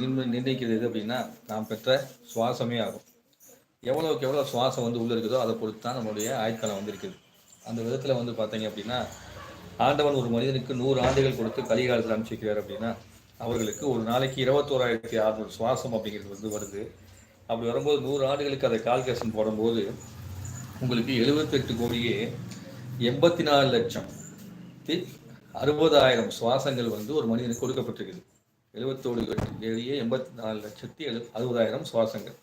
நிர்ணயிக்கிறது எது அப்படின்னா நாம் பெற்ற சுவாசமே ஆகும். எவ்வளோக்கு எவ்வளோ சுவாசம் வந்து உள்ளே இருக்குதோ அதை பொறுத்து தான் நம்மளுடைய ஆயுட்காலம் வந்து இருக்குது அந்த விதத்தில் வந்து பார்த்தீங்க அப்படின்னா ஆண்டவன் ஒரு மனிதனுக்கு நூறு ஆண்டுகள் கொடுத்து கலிகாலத்தில் அனுப்பிச்சிருக்கிறார் அப்படின்னா அவர்களுக்கு ஒரு நாளைக்கு இருபத்தோராயிரத்தி அறுநூறு சுவாசம் அப்படிங்கிறது வந்து வருது. அப்படி வரும்போது நூறு ஆண்டுகளுக்கு அதை கால்குலேஷன் போடும்போது உங்களுக்கு எழுபத்தெட்டு கோடியே எண்பத்தி நாலு லட்சம் அறுபதாயிரம் சுவாசங்கள் வந்து ஒரு மனிதனுக்கு கொடுக்கப்பட்டிருக்குது. எழுபத்தோடு ஏழியே எண்பத்தி நாலு லட்சத்தி எழு அறுபதாயிரம் சுவாசங்கள்.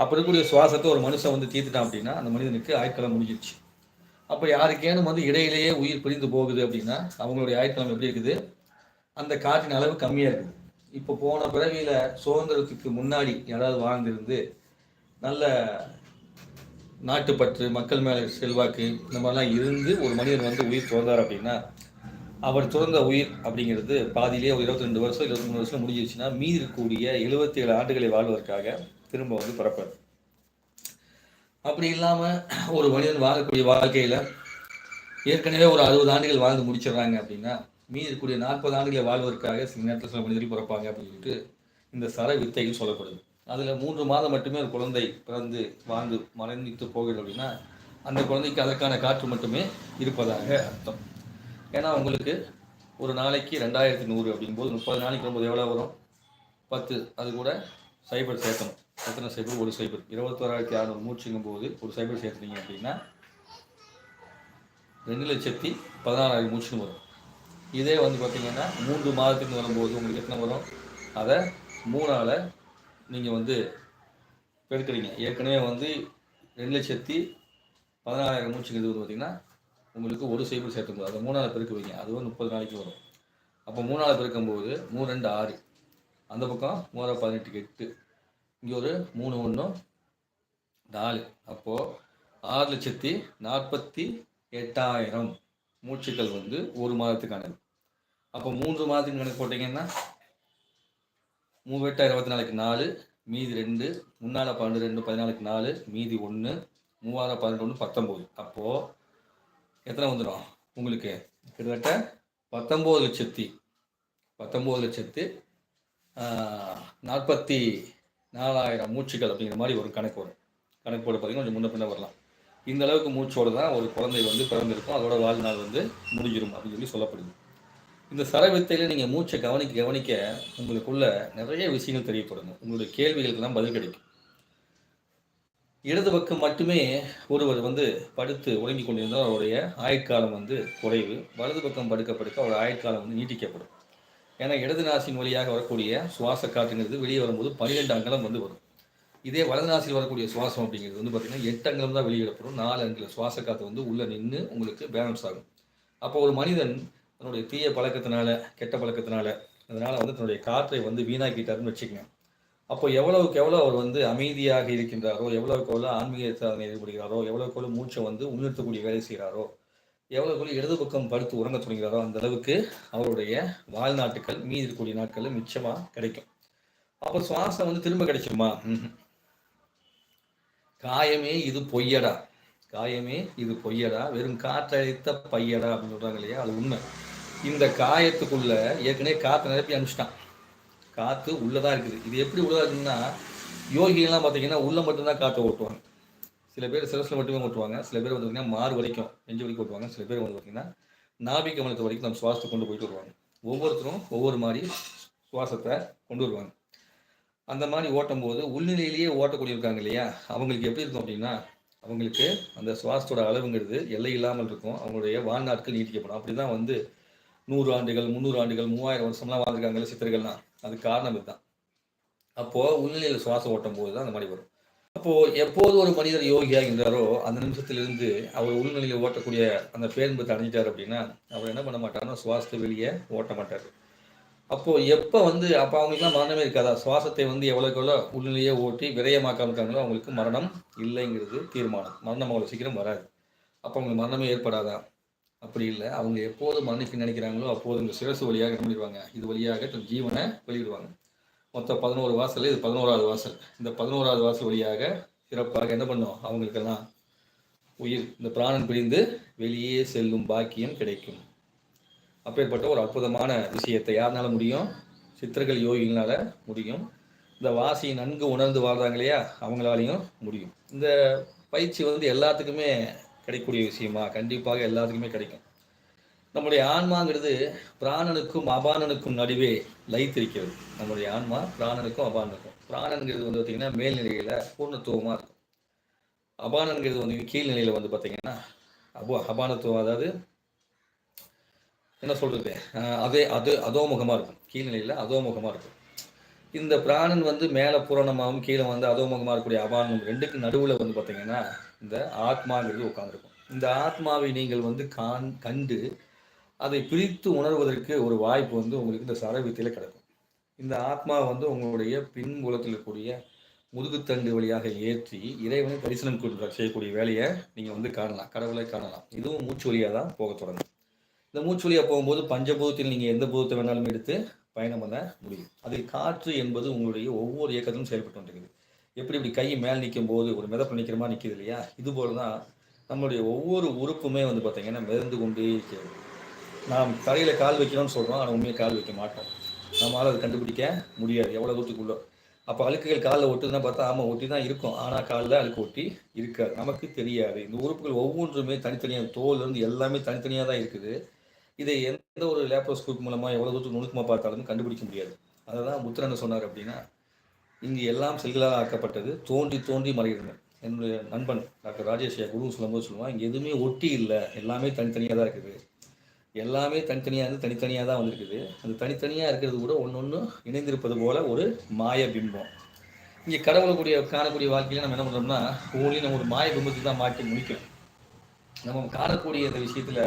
அப்போ இருக்கக்கூடிய சுவாசத்தை ஒரு மனுஷன் வந்து தீர்த்துட்டான் அப்படின்னா அந்த மனிதனுக்கு ஆயுட்காலம் முடிஞ்சிருச்சு. அப்போ யாருக்கேனும் வந்து இடையிலேயே உயிர் பிரிந்து போகுது அப்படின்னா அவங்களுடைய ஆயுட்காலம் எப்படி இருக்குது? அந்த காற்றின் அளவு கம்மியாக இருக்குது. இப்போ போன பிறவியில் சுதந்திரத்துக்கு முன்னாடி யாராவது வாழ்ந்திருந்து நல்ல நாட்டுப்பற்று மக்கள் மேலே செல்வாக்கு இந்த மாதிரிலாம் இருந்து ஒரு மனிதன் வந்து உயிர் துறந்தார் அப்படின்னா அவர் துறந்த உயிர் அப்படிங்கிறது பாதியிலே ஒரு இருபத்தி ரெண்டு வருஷம் இருபத்தி மூணு வருஷம் முடிஞ்சிருச்சுன்னா மீதி இருக்கக்கூடிய எழுபத்தி ஏழு ஆண்டுகளை வாழ்வதற்காக திரும்ப வந்து பிறப்பார் அப்படி இல்லாமல் ஒரு மனிதன் வாழக்கூடிய வாழ்க்கையில் ஏற்கனவே ஒரு அறுபது ஆண்டுகள் வாழ்ந்து முடிச்சிடுறாங்க அப்படின்னா மீதி இருக்கக்கூடிய நாற்பது ஆண்டுகளை வாழ்வதற்காக சில நேரத்தில் சில மனிதர்கள் பிறப்பாங்க அப்படின்னு இந்த சர வித்தைகள் சொல்லப்படுது. அதில் மூன்று மாதம் மட்டுமே ஒரு குழந்தை பிறந்து வாழ்ந்து மறைந்து போகிறது அப்படின்னா அந்த குழந்தைக்கு அதற்கான காற்று மட்டுமே இருப்பதாக அர்த்தம். ஏன்னா உங்களுக்கு ஒரு நாளைக்கு ரெண்டாயிரத்தி நூறு அப்படிங்கும்போது முப்பது நாளைக்கு வரும்போது எவ்வளோ வரும்? பத்து. அது கூட சைபர் சேர்க்கணும். எத்தனை சைபர்? ஒரு சைபர். இருபத்தோராயிரத்தி அறநூறு மூச்சுங்கும் போது ஒரு சைபர் சேர்த்துனீங்க அப்படின்னா ரெண்டு லட்சத்தி பதினாறாயிரம் மூச்சுன்னு வரும். இதே வந்து பார்த்தீங்கன்னா மூன்று மாதத்துக்கு வரும்போது உங்களுக்கு எத்தனை வரும்? அதை மூணால் நீங்கள் வந்து பெருக்கிறீங்க. ஏற்கனவே வந்து ரெண்டு லட்சத்தி பதினாறாயிரம் மூச்சுங்கிறது வந்து பார்த்தீங்கன்னா உங்களுக்கு ஒரு சைபிள் சேர்த்துக்கும் அதை மூணாவது பெருக்கு வைங்க. அதுவும் முப்பது நாளைக்கு வரும். அப்போ மூணாவது பெருக்கும்போது மூணு ரெண்டு ஆறு. அந்த பக்கம் மூணாயிரம் பதினெட்டுக்கு எட்டு. இங்கே ஒரு மூணு ஒன்றும் நாலு. அப்போது ஆறு லட்சத்தி நாற்பத்தி எட்டாயிரம் மூச்சுக்கள் வந்து ஒரு மாதத்துக்கானது. அப்போ மூன்று மாதத்துக்கு கணக்கு போட்டிங்கன்னா மூணு எட்டாயிரம் இருபத்தி நாலுக்கு நாலு மீதி ரெண்டு முன்னால் பன்னெண்டு ரெண்டு பதினாலுக்கு நாலு மீதி ஒன்று மூவாயிரம் பதினெட்டு ஒன்று பத்தொம்போது அப்போது எத்தனை வந்துடும் உங்களுக்கு கிட்டத்தட்ட பத்தொம்போது லட்சத்தி பத்தொம்போது லட்சத்து நாற்பத்தி நாலாயிரம் மூச்சுகள் அப்படிங்கிற மாதிரி ஒரு கணக்கு வரும். கணக்கு போட பார்த்தீங்கன்னா கொஞ்சம் முன்ன பின்ன வரலாம். இந்த அளவுக்கு மூச்சோடு தான் ஒரு குழந்தை வந்து பிறந்திருக்கும். அதோட வாழ்நாள் வந்து முடிஞ்சிடும் அப்படின்னு சொல்லி சொல்லப்படுது. இந்த சரவித்தையில் நீங்கள் மூச்சை கவனிக்க கவனிக்க உங்களுக்குள்ள நிறைய விஷயங்கள் தெரியப்படணும் உங்களுடைய கேள்விகளுக்கெல்லாம் பதில் கிடைக்கும். இடது பக்கம் மட்டுமே ஒருவர் வந்து படுத்து உறங்கி கொண்டிருந்தால் அவருடைய ஆயுட்காலம் வந்து குறைவு. வலது பக்கம் படுக்க படுக்க அவருடைய ஆயுட்காலம் வந்து நீட்டிக்கப்படும். ஏன்னா இடது நாசின் வழியாக வரக்கூடிய சுவாச காற்றுங்கிறது வெளியே வரும்போது பன்னிரெண்டு அங்கலம் வந்து வரும். இதே வலது நாசில் வரக்கூடிய சுவாசம் அப்படிங்கிறது வந்து பார்த்திங்கன்னா எட்டு அங்கலம் தான் வெளியிடப்படும். நாலு அங்கில சுவாச காற்று வந்து உள்ளே நின்று உங்களுக்கு பேலன்ஸ் ஆகும். அப்போ ஒரு மனிதன் தன்னுடைய தீய பழக்கத்தினால கெட்ட பழக்கத்தினால அதனால் வந்து தன்னுடைய காற்றை வந்து வீணாக்கிட்டாருன்னு வச்சுக்கோங்க. அப்போ எவ்வளவுக்கு எவ்வளோ அவர் வந்து அமைதியாக இருக்கின்றாரோ எவ்வளவுக்கு எவ்வளோ ஆன்மீக சாதனை ஈடுபடுகிறாரோ எவ்வளவுக்கு எவ்வளோ மூச்சை வந்து உணர்த்தக்கூடிய வேலை செய்கிறாரோ எவ்வளவுக்கு இடது பக்கம் படுத்து உறங்க தொடங்குகிறாரோ அந்த அளவுக்கு அவருடைய வாழ்நாட்டுகள் மீதி இருக்கக்கூடிய நாட்கள் மிச்சமாக கிடைக்கும். அப்போ சுவாசம் வந்து திரும்ப கிடைச்சிருமா? காயமே இது பொய்யடா. காயமே இது பொய்யடா. வெறும் காற்றழித்த பையடா அப்படின்னு சொல்றாங்க இல்லையா? அது உண்மை. இந்த காயத்துக்குள்ள ஏற்கனவே காற்றை நிரப்பி அனுப்பிச்சிட்டான். காற்று உள்ளதாக இருக்குது. இது எப்படி உள்ளதாக இருக்குன்னா யோகிகள்லாம் பார்த்தீங்கன்னா உள்ளே மட்டும்தான் காற்றை ஓட்டுவாங்க. சில பேர் சிரசில் மட்டுமே ஓட்டுவாங்க. சில பேர் வந்து பார்த்தீங்கன்னா மாறு வரைக்கும் நெஞ்சு வரைக்கும் ஓட்டுவாங்க. சில பேர் வந்து பார்த்தீங்கன்னா நாபி கமலத்தை வரைக்கும் நம்ம சுவாசத்தை கொண்டு போயிட்டு வருவாங்க. ஒவ்வொருத்தரும் ஒவ்வொரு மாதிரி சுவாசத்தை கொண்டு வருவாங்க. அந்த மாதிரி ஓட்டும் போது உள்நிலையிலேயே ஓட்டக்கூடிய இருக்காங்க இல்லையா? அவங்களுக்கு எப்படி இருக்கும் அப்படின்னா அவங்களுக்கு அந்த சுவாசத்தோட அளவுங்கிறது எல்லை இல்லாமல் இருக்கும். அவங்களுடைய வாழ்நாட்கள் நீட்டிக்கப்படும். அப்படி தான் வந்து நூறு ஆண்டுகள் முந்நூறு ஆண்டுகள் மூவாயிரம் வருஷம்லாம் வாழ்ந்துருக்காங்கல்ல சித்தர்கள்லாம். அது காரணம் இதுதான். அப்போது உள்நிலையில் சுவாசம் ஓட்டும் போது தான் அந்த மாதிரி வரும். அப்போது எப்போது ஒரு மனிதர் யோகியாகின்றாரோ அந்த நிமிஷத்திலிருந்து அவர் உள்நிலையில் ஓட்டக்கூடிய அந்த பேரும்பத்தை அடைஞ்சிட்டார் அப்படின்னா அவர் என்ன பண்ண மாட்டார்னா சுவாசத்தை வெளியே ஓட்ட மாட்டார். அப்போது எப்போ வந்து அப்போ அவங்களுக்குலாம் மரணமே இருக்காதா? சுவாசத்தை வந்து எவ்வளோக்கு எவ்வளோ உள்நிலையே ஓட்டி விரயமாக்காம அவங்களுக்கு மரணம் இல்லைங்கிறது தீர்மானம். மரணம் அவ்வளோ சீக்கிரம் வராது. அப்போ அவங்களுக்கு மரணமே ஏற்படாதான் அப்படி இல்லை. அவங்க எப்போது மரணிக்க நினைக்கிறாங்களோ அப்போது இந்த சிரசு வழியாக என்ன பண்ணிடுவாங்க இது வழியாக தன் ஜீவனை வெளியிடுவாங்க. மொத்தம் பதினோரு வாசல் இது பதினோராவது வாசல். இந்த பதினோராவது வாசல் வழியாக சிறப்பாக என்ன பண்ணும்? அவங்களுக்கெல்லாம் உயிர் இந்த பிராணன் பிரிந்து வெளியே செல்லும் பாக்கியம் கிடைக்கும். அப்பேற்பட்ட ஒரு அற்புதமான விஷயத்தை யாருனால முடியும்? சித்தர்கள் யோகிகளால் முடியும். இந்த வாசியை நன்கு உணர்ந்து வாழ்றாங்க இல்லையா? அவங்களாலையும் முடியும். இந்த பயிற்சி வந்து எல்லாத்துக்குமே கிடைக்கக்கூடிய விஷயமா? கண்டிப்பாக எல்லாத்துக்குமே கிடைக்கும். நம்முடைய ஆன்மாங்கிறது பிராணனுக்கும் அபானனுக்கும் நடுவே லைத்திருக்கிறது. நம்முடைய ஆன்மா பிராணனுக்கும் அபானனுக்கும். பிராணனுங்கிறது வந்து பார்த்திங்கன்னா மேல்நிலையில் பூர்ணத்துவமாக இருக்கும். அபானங்கிறது வந்து கீழ்நிலையில் வந்து பார்த்திங்கன்னா அபோ அபானத்துவம் அதாவது என்ன சொல்கிறது அதே அது அதோமுகமாக இருக்கும். கீழ்நிலையில் அதோமுகமாக இருக்கும். இந்த பிராணன் வந்து மேலே பூரணமாகவும் கீழே வந்து அதோமுகமாக இருக்கக்கூடிய அபானம் ரெண்டுக்கு நடுவில் வந்து பார்த்திங்கன்னா இந்த ஆத்மாங்கிறது உட்காந்துருக்கும் இந்த ஆத்மாவை நீங்கள் வந்து கான் கண்டு அதை பிரித்து உணர்வதற்கு ஒரு வாய்ப்பு வந்து உங்களுக்கு இந்த சரவித்தியில் கிடைக்கும். இந்த ஆத்மா வந்து உங்களுடைய பின்புலத்தில் இருக்கக்கூடிய முதுகுத்தண்டு வழியாக ஏற்றி இறைவனை தரிசனம் செய்யக்கூடிய வேலையை நீங்கள் வந்து காணலாம். கடவுளை காணலாம். இதுவும் மூச்சு வழியாக தான் போக தொடங்கும். இந்த மூச்சு வழியாக போகும்போது பஞ்சபூதத்தில் நீங்கள் எந்த பூதத்தை வேணாலும் எடுத்து பயணம் பண்ண முடியும். அதில் காற்று என்பது உங்களுடைய ஒவ்வொரு இயக்கத்திலும் செயல்பட்டு வந்துருக்குது எப்படி இப்படி கை மேல் நிற்கும் போது ஒரு மிதப்பு நிற்கிற மாதிரி நிற்கிது இல்லையா? இது போல தான் நம்மளுடைய ஒவ்வொரு உறுப்புமே வந்து பார்த்தீங்கன்னா மிதந்து கொண்டே இருக்கிறது. நாம் தலையில் கால் வைக்கணும்னு சொல்கிறோம் ஆனால் உண்மையை கால் வைக்க மாட்டோம். நம்மளால் அதை கண்டுபிடிக்க முடியாது எவ்வளோ தூரத்துக்குள்ளோ. அப்போ அழுக்குகள் காலில் ஒட்டுதான் பார்த்தா ஆமாம் ஒட்டி தான் இருக்கும். ஆனால் காலில் அழுக்கு ஒட்டி இருக்காது. நமக்கு தெரியாது. இந்த உறுப்புகள் ஒவ்வொன்றுமே தனித்தனியாக தோல் இருந்து எல்லாமே தனித்தனியாக தான் இருக்குது. இதை எந்த ஒரு லேப்ரோஸ்கோப் மூலமாக எவ்வளோ தூரத்துக்கு நுணுக்கமாக பார்த்தாலும் கண்டுபிடிக்க முடியாது. அதை தான் புத்தர் என்ன சொன்னார் அப்படின்னா இங்கு எல்லாம் செல்களாக ஆக்கப்பட்டது. தோன்றி தோன்றி மறைகிறது. என்னுடைய நண்பன் டாக்டர் ராஜேஷ் குரு சொல்லும்போது சொல்லுவான் இங்கே எதுவுமே ஒட்டி இல்லை. எல்லாமே தனித்தனியாக தான் இருக்குது. எல்லாமே தனித்தனியாக இருந்து தனித்தனியாக தான் வந்திருக்குது. அந்த தனித்தனியாக இருக்கிறது கூட ஒன்று ஒன்று இணைந்திருப்பது போல ஒரு மாய பிம்பம். இங்கே கடவுளை காணக்கூடிய வாழ்க்கையில் நம்ம என்ன பண்ணுறோம்னா ஒவ்வொன்றையும் நம்ம ஒரு மாய பிம்பத்துக்கு தான் மாற்றி முடிக்கணும். நம்ம காணக்கூடிய இந்த விஷயத்தில்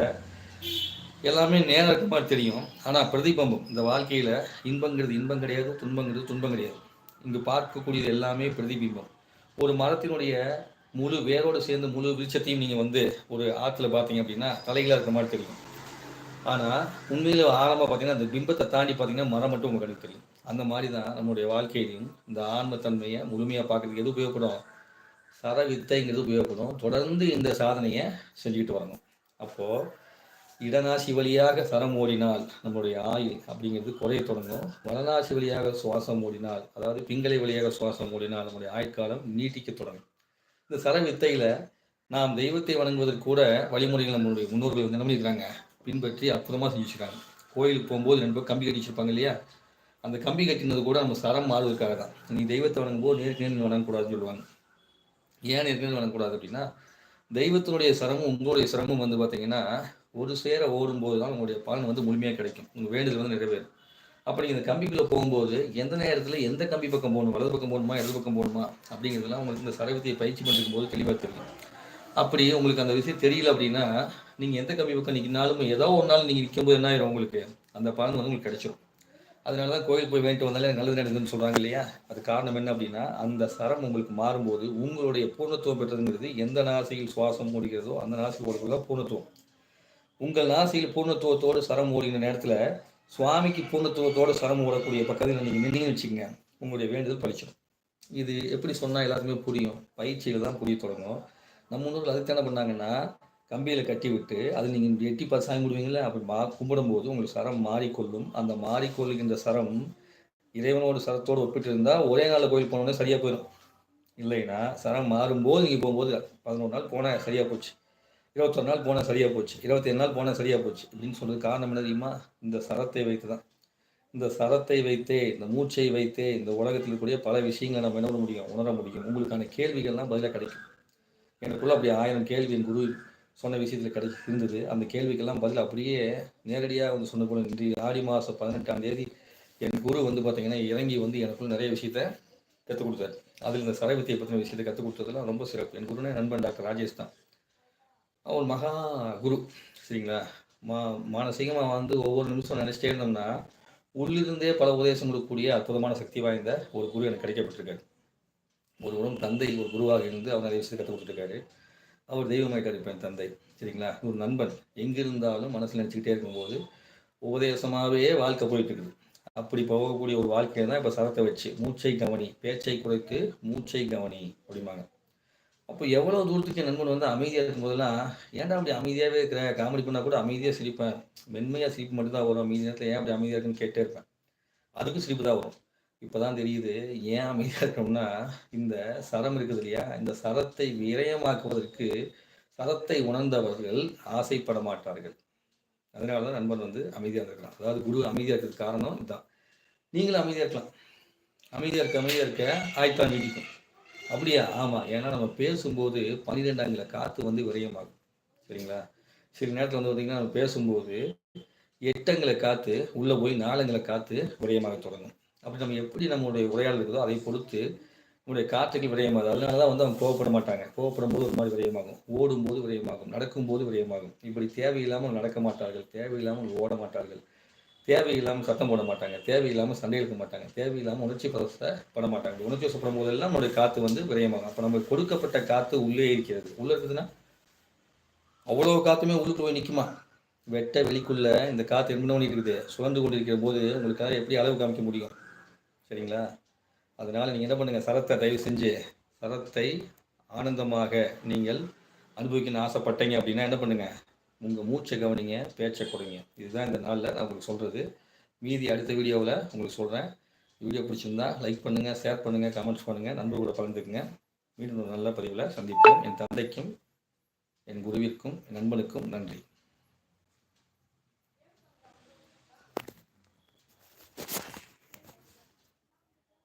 எல்லாமே நேரம் இருக்க மாதிரி தெரியும். ஆனால் பிரதிபம்பம் இந்த வாழ்க்கையில் இன்பங்கிறது இன்பம் கிடையாது துன்பங்கிறது துன்பம் கிடையாது. இங்கு பார்க்கக்கூடியது எல்லாமே பிரதிபிம்பம். ஒரு மரத்தினுடைய முழு வேரோடு சேர்ந்து முழு விருட்சத்தையும் நீங்கள் வந்து ஒரு ஆற்றுல பார்த்தீங்க அப்படின்னா தலைகளாக இருக்கிற மாதிரி தெரியும். ஆனால் உண்மையில் ஆழமாக பார்த்தீங்கன்னா அந்த பிம்பத்தை தாண்டி பார்த்தீங்கன்னா மரம் மட்டும் உங்களுக்கு கணக்கு தெரியும். அந்த மாதிரி தான் நம்மளுடைய வாழ்க்கையிலையும் இந்த ஆன்மத்தன்மையை முழுமையாக பார்க்குறதுக்கு எது உபயோகப்படும்? சர வித்தைங்கிறது உபயோகப்படும். தொடர்ந்து இந்த சாதனையை செஞ்சுக்கிட்டு வரணும். அப்போது இடநாசி வழியாக சரம் ஓடினால் நம்மளுடைய ஆயுள் அப்படிங்கிறது குறைய தொடங்கும். வலநாசி வழியாக சுவாசம் ஓடினால் அதாவது பிங்களை வழியாக சுவாசம் ஓடினால் நம்முடைய ஆயுட்காலம் நீட்டிக்க தொடங்கும். இந்த சர வித்தையில் நாம் தெய்வத்தை வணங்குவதற்கு கூட வழிமுறைகள் நம்மளுடைய முன்னோர்கள் வந்து என்ன பின்பற்றி அற்புதமாக செஞ்சுருக்காங்க. கோயிலுக்கு போகும்போது ரெண்டு பேர் கம்பி கட்டிச்சிருப்பாங்க இல்லையா? அந்த கம்பி கட்டினது கூட நம்ம சரம் மாறுவதற்காக தான். நீ தெய்வத்தை வணங்கும்போது நேருக்கு நேரில் வணங்கக்கூடாதுன்னு சொல்லுவாங்க. ஏன் நேருக்கு வணங்கக்கூடாது அப்படின்னா தெய்வத்தினுடைய சிரமம் உங்களுடைய சிரமம் வந்து பார்த்தீங்கன்னா ஒரு சேர ஓடும்போது தான் உங்களுடைய பலன் வந்து முழுமையாக கிடைக்கும். உங்கள் வேண்டுதல் வந்து நிறைவேறும். அப்படி இந்த கம்பிக்குள்ளே போகும்போது எந்த நேரத்தில் எந்த கம்பி பக்கம் போகணும் வலது பக்கம் போகணுமா இடது பக்கம் போகணுமா அப்படிங்கிறதுலாம் உங்களுக்கு இந்த சரவத்தியை பயிற்சி பண்ணிருக்கும் போது தெளிவாக தெரியும். அப்படி உங்களுக்கு அந்த விஷயம் தெரியல அப்படின்னா நீங்கள் எந்த கம்பி பக்கம் நிற்கினாலும் ஏதோ ஒரு நாள் நீங்கள் நிற்கும்போது என்ன ஆயிரும் உங்களுக்கு? அந்த பலன் வந்து உங்களுக்கு கிடைச்சிடும் அதனால தான் கோயில் போய் வேண்டிட்டு வந்தாலே நல்லது நடக்குதுன்னு சொல்கிறாங்க இல்லையா? அது காரணம் என்ன அப்படின்னா அந்த சரம் உங்களுக்கு மாறும்போது உங்களுடைய பூர்ணத்துவம் பெற்றதுங்கிறது எந்த நாசியில் சுவாசம் முடிக்கிறதோ அந்த நாசி ஓடுகிறதோ பூர்ணத்துவம். உங்கள் நாசியில் பூர்ணத்துவத்தோடு சரம் ஓடுகிற நேரத்தில் சுவாமிக்கு பூர்ணத்துவத்தோடு சரம் ஓடக்கூடிய பக்கத்தில் நீங்கள் நின்று வச்சுக்கோங்க. உங்களுடைய வேண்டுதல் பழிச்சிடும். இது எப்படி சொன்னால் எல்லாருக்குமே புரியும். பயிற்சியில் தான் புரிய தொடங்கும். நம்ம முன்னோர்கள் அதுக்கு என்ன பண்ணாங்கன்னா கம்பியில் கட்டி விட்டு அது நீங்கள் எட்டி பார்த்து சாமி முடிவீங்களே அப்படி மா கும்பிடும்போது உங்களுக்கு சரம் மாறிக்கொள்ளும். அந்த மாறிக்கொள்ளுகின்ற சரம் இறைவனோட சரத்தோடு ஒப்பிட்டு இருந்தால் ஒரே நாளில் கோயில் போனோடனே சரியாக போயிடும் இல்லைன்னா சரம் மாறும்போது நீங்கள் போகும்போது பதினோரு நாள் போனால் சரியாக போச்சு. இருபத்தொரு நாள் போனால் சரியாக போச்சு. இருபத்தேழு நாள் போனால் சரியாக போச்சு. அப்படின்னு சொன்னது காரணம் என்ன தெரியுமா? இந்த சரத்தை வைத்து தான் இந்த சரத்தை வைத்தே இந்த மூச்சை வைத்தே இந்த உலகத்தில் கூடிய பல விஷயங்களை நம்ம என்ன முடியும்? உணர முடியும். உங்களுக்கான கேள்விகள்லாம் பதிலாக கிடைக்கும். எனக்குள்ள அப்படி ஆயிரம் கேள்வி என் குரு சொன்ன விஷயத்தில் கிடைச்சி இருந்தது. அந்த கேள்விக்கெல்லாம் பதில் அப்படியே நேரடியாக வந்து சொன்ன போல இன்று ஆடி மாதம் பதினெட்டாம் தேதி என் குரு வந்து பார்த்தீங்கன்னா இறங்கி வந்து எனக்குள்ள நிறைய விஷயத்த கற்றுக் கொடுத்தாரு. அதில் இந்த சரவித்தியை பற்றின விஷயத்தை கற்றுக் கொடுத்ததுலாம் ரொம்ப சிறப்பு. என் குருனே நண்பன் டாக்டர் ராஜேஷ் தான். அவன் மகா குரு சரிங்களா? மா மானசீகமாக வந்து ஒவ்வொரு நிமிஷம் நினச்சிட்டே இருந்தோம்னா உள்ளிருந்தே பல உபதேசம் கொடுக்கக்கூடிய அற்புதமான சக்தி வாய்ந்த ஒரு குரு எனக்கு கிடைக்கப்பட்டிருக்காரு. ஒரு உரம் தந்தை ஒரு குருவாக இருந்து அவர் நிறைய விஷயத்தை கற்றுக் கொடுத்துருக்காரு. அவர் தெய்வமாயிட்டார் இப்போ என் தந்தை சரிங்களா? ஒரு நண்பன். எங்கிருந்தாலும் மனசில் நினச்சிக்கிட்டே இருக்கும்போது உபதேசமாகவே வாழ்க்கை போயிட்டு இருக்குது அப்படி போகக்கூடிய ஒரு வாழ்க்கையை தான் இப்போ சரத்தை வச்சு மூச்சை கவனி பேச்சை குறைத்து மூச்சை கவனி அப்படிம்பாங்க. அப்போ எவ்வளோ தூரத்துக்கு என் நண்பன் வந்து அமைதியாக இருக்கும்போதெல்லாம் ஏன்டா அப்படி அமைதியாகவே இருக்கிற? காமெடி பண்ணால் கூட அமைதியாக சிரிப்பேன். மென்மையாக சிரிப்பு மட்டும்தான் வரும். அமைதி நேரத்தில் ஏன் அப்படி அமைதியாக இருக்குன்னு கேட்டே இருப்பேன். அதுக்கும் சிரிப்பு தான் வரும். இப்போ தான் தெரியுது ஏன் அமைதியாக இருக்கணும்னா இந்த சரம் இருக்குது இல்லையா? இந்த சரத்தை விரயமாக்குவதற்கு சரத்தை உணர்ந்தவர்கள் ஆசைப்பட மாட்டார்கள். அதனால தான் நண்பன் வந்து அமைதியாக இருக்கலாம் அதாவது குரு அமைதியாக இருக்கிறது காரணம் இதுதான். நீங்களும் அமைதியாக இருக்கலாம். அமைதியாக இருக்க அமைதியாக இருக்க ஆய்த்தா நீடிக்கும். அப்படியா? ஆமாம் ஏன்னா நம்ம பேசும்போது பன்னிரெண்டாங்கில காற்று வந்து விரயமாகும். சரிங்களா? சில நேரத்தில் வந்து பார்த்திங்கன்னா நம்ம பேசும்போது எட்டங்களை காற்று உள்ளே போய் நாலுங்களை காற்று விரயமாக தொடங்கும். அப்படி நம்ம எப்படி நம்மளுடைய உரையாடல் இருக்குதோ அதை பொறுத்து நம்முடைய காற்றுகள் விரயமாகுது அதனால தான் வந்து அவங்க கோவப்பட மாட்டாங்க. கோவப்படும் போது ஒரு மாதிரி விரயமாகும். ஓடும்போது விரயமாகும். நடக்கும்போது விரயமாகும். இப்படி தேவையில்லாமல் நடக்க மாட்டார்கள். தேவையில்லாமல் ஓட மாட்டார்கள். தேவையில்லாமல் சத்தம் போட மாட்டாங்க. தேவையில்லாமல் சண்டை எடுக்க மாட்டாங்க. தேவையில்லாமல் உணர்ச்சி பட மாட்டாங்க. உணர்ச்சி வசப்படும் போதெல்லாம் நம்மளுடைய காற்று வந்து விரயமாகும். அப்போ நம்ம கொடுக்கப்பட்ட காற்று உள்ளே இருக்கிறது. உள்ளே இருக்குதுன்னா அவ்வளோ காற்றுமே உள்ளுக்கு போய் நிற்குமா வெட்ட வெளிக்குள்ள இந்த காற்று என்ன இருக்குது சுழந்து கொண்டு இருக்கிற போது உங்களுக்காக எப்படி அளவு காமிக்க முடியும்? சரிங்களா? அதனால் நீங்கள் என்ன பண்ணுங்கள் சரத்தை தயவு செஞ்சு சரத்தை ஆனந்தமாக நீங்கள் அனுபவிக்கணும்னு ஆசைப்பட்டீங்க அப்படின்னா என்ன பண்ணுங்கள் உங்கள் மூச்சை கவனிங்க பேச்சை கொடுங்க இதுதான் இந்த நாளில் நான் உங்களுக்கு சொல்கிறது மீதி அடுத்த வீடியோவில் உங்களுக்கு சொல்கிறேன் வீடியோ பிடிச்சிருந்தா லைக் பண்ணுங்கள் ஷேர் பண்ணுங்கள் கமெண்ட்ஸ் பண்ணுங்கள் நண்பர்களோட பகிர்ந்துக்குங்க. மீண்டும் ஒரு நல்ல பதிவில் சந்திப்போம். என் தந்தைக்கும் என் குருவிற்கும் என் நண்பனுக்கும் நன்றி.